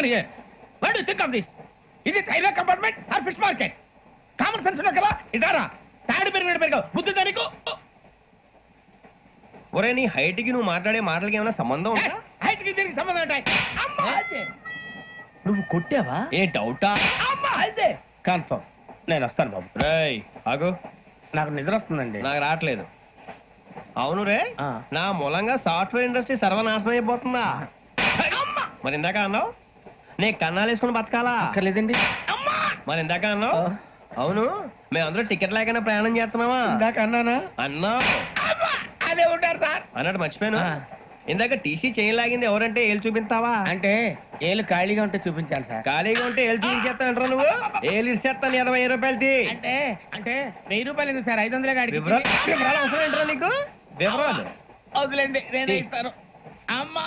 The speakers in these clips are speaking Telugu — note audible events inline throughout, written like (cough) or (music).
on here? What do you think of this? Is it railway compartment or fish market? Common sense ఉన్నా కదా? ఇటారా తాడు పెరిగిన పెరిగావు. బుద్ధి దానికి ఒరే నీ హైట్కి నువ్వు మాట్లాడే మాటలకి ఏమైనా సంబంధం ఉందా? హైట్కి దీనికి సంబంధం ఉంటాయి అమ్మా! అదే నువ్వు కొట్టావా? ఏ డౌటా? అమ్మా! అదే కన్ఫర్మ్. నేను వస్తాను బాబు. రేయ్ ఆగు. నాకు నిద్ర వస్తుందండి. నాకు రావట్లేదు. అవును రే. నా మూలంగా సాఫ్ట్వేర్ ఇండస్ట్రీ సర్వనాశనం అయిపోతుందా? మరి ఇందాక అన్నావు? నే కన్నాలు వేసుకుని బతకాలా? అక్కర్లేదండి. మరి ఇందాక అన్నావు? అవును మేమందరూ టికెట్ లేకుండా ప్రయాణం చేస్తున్నావా ఇందాక అన్నానా? అదే ఉంటారు సార్. అన్నట్టు మర్చిపోయాను. ఇందాక టీసీ చేయి లాగింది ఎవరంటే ఏళ్ళు చూపిస్తావా? అంటే ఏళ్ళు ఖాళీగా ఉంటే చూపించాలి సార్. ఖాళీగా ఉంటే ఏళ్ళు చూపించేస్తానంటారా నువ్వు? ఏళ్ళు ఇచ్చేస్తాను ఇరవై రూపాయలది. అంటే అంటే వెయ్యి రూపాయలు ఎందుకు సార్? ఐదు వందలే వివరాలు అవసరం ఏంట్రా నీకు? వివరాలు. వదిలేండి నేనే ఇస్తాను. అమ్మా!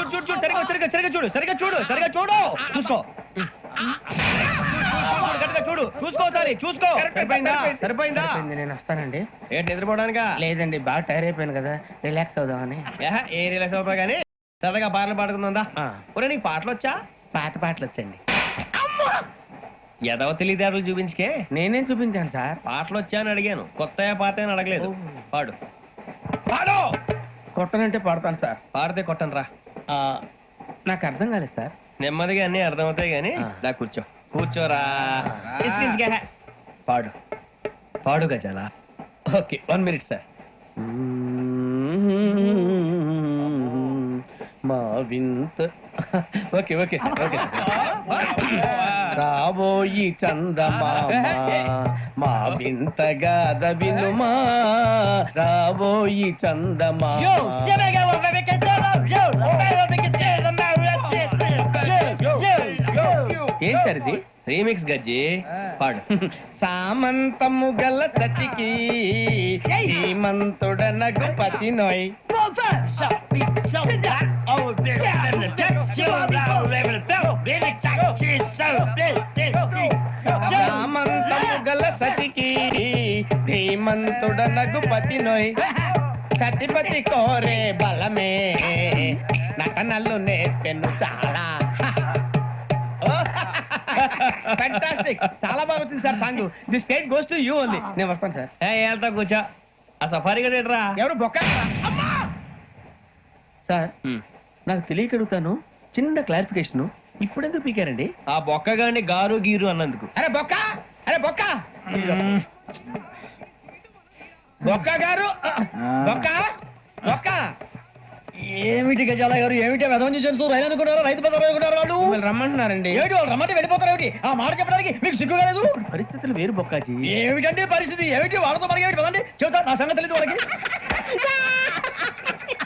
చూడు చూడు సరిగా సరిగా సరిగా చూడు సరిగా చూడు సరిగా చూడు. చూసుకో. గట్టిగా చూడు. చూసుకో ఒకసారి చూసుకో. సరిపోయిందా సరిపోయింది. నేను వస్తానండి. ఏంటి నిద్రపోవడానికా? లేదండి బాగా టైర్ అయిపోయాను కదా రిలాక్స్ అవుదామని. ఏహ, ఏ రిలాక్స్ అవుతావు కానీ? సరదాగా పాటలు పాడుకుందా ఆ. ఒరే నీకు పాటలు వచ్చా పాత పాటలు వచ్చండి ఎదవ తెలివితేటలు చూపించుకే. నేనేం చూపించాను సార్? పాటలు వచ్చా అని అడిగాను. కొత్త పాత అని అడగలేదు. పాడు. పాడు! కొట్టనంటే పడతాను సార్. పాడితే కొట్టను రా నాకు అర్థం కాలేదు సార్. నెమ్మదిగా అన్ని అర్థమవుతాయి కానీ. దా కూర్చో. కూర్చోరా. పాడు. పాడు గజాల. Okay one minute sir. మా వింత. Okay okay sir okay sir. రాబోయి చందమామ మా వింతగాద వినుమా. రాబోయి చందమామ. ఏం సార్ ఇది? రీమిక్స్ గజ్జి? పాడు. సామంతము గల సతికి హేమంతుడనగు పతి నోయ్. సామంతము గల సతికి ధీమంతుడనగు పతి నోయ్ సతిపతి కోరే బలమే నటనలు నేర్పెను చాలా. ఫ్యాంటాస్టిక్ చాలా బాగా వచ్చింది sir song. The state goes to you only. నేను వస్తాను సార్. ఏ వెళ్తా కూర్చో. ఆ సఫారీ గడ్ రా ఎవరు బొక్క? సార్ నాకు తెలియక అడుగుతాను. చిన్న క్లారిఫికేషన్. ఇప్పుడు ఎందుకు పీకారండి? ఆ బొక్కగాని గారు గీరు అన్నందుకు. అరే బొక్క! అరే బొక్క! బొక్క గారు! బొక్క! బొక్క! ఏమిటి గజాల గారు? ఏమిటి? వెదవం చేసిన రైలు అనుకున్నారు? రైతు పెద్ద అనుకున్నారు వాళ్ళు? రమ్మంటున్నారండి. ఏమిటి? వాళ్ళు రమ్మంటే వెళ్ళిపోతారు ఏమిటి? ఆ మాట చెప్పడానికి మీకు సిగ్గు కాలేదు? పరిస్థితులు వేరు బొక్కాజీ. ఏమిటంటే పరిస్థితి? ఏమిటి? వాళ్ళతో మనకి ఏమిటి? పదండి. చెబుతా. నా సంగతి తెలియదు వాళ్ళకి. (laughs)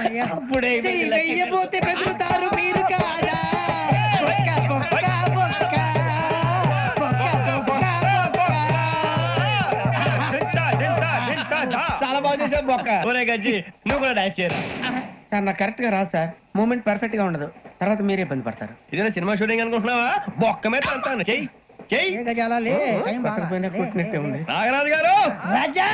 అప్పుడే వెయ్యబోతే బెదురుతారు మీరు కాదా? బొక్క బొక్క బొక్క. బొక్క బొక్క బొక్క. చాలా బాగా చేసావు బొక్క. ఒరే గజ్జి నువ్వు కూడా డాన్స్ చేయరా? సార్ నాకు కరెక్ట్గా రాదు సార్. మూమెంట్ పర్ఫెక్ట్గా ఉండదు. తర్వాత మీరే ఇబ్బంది పడతారు. ఇదేనా సినిమా షూటింగ్ అనుకుంటున్నావా? బొక్క మీద అంతాను చెయ్యి చెయ్యి. ఏ గజాల లే. టైం బాగా. కొట్టకపోయినా కొట్టినట్టే ఉంది నాగరాజు గారు! రాజా!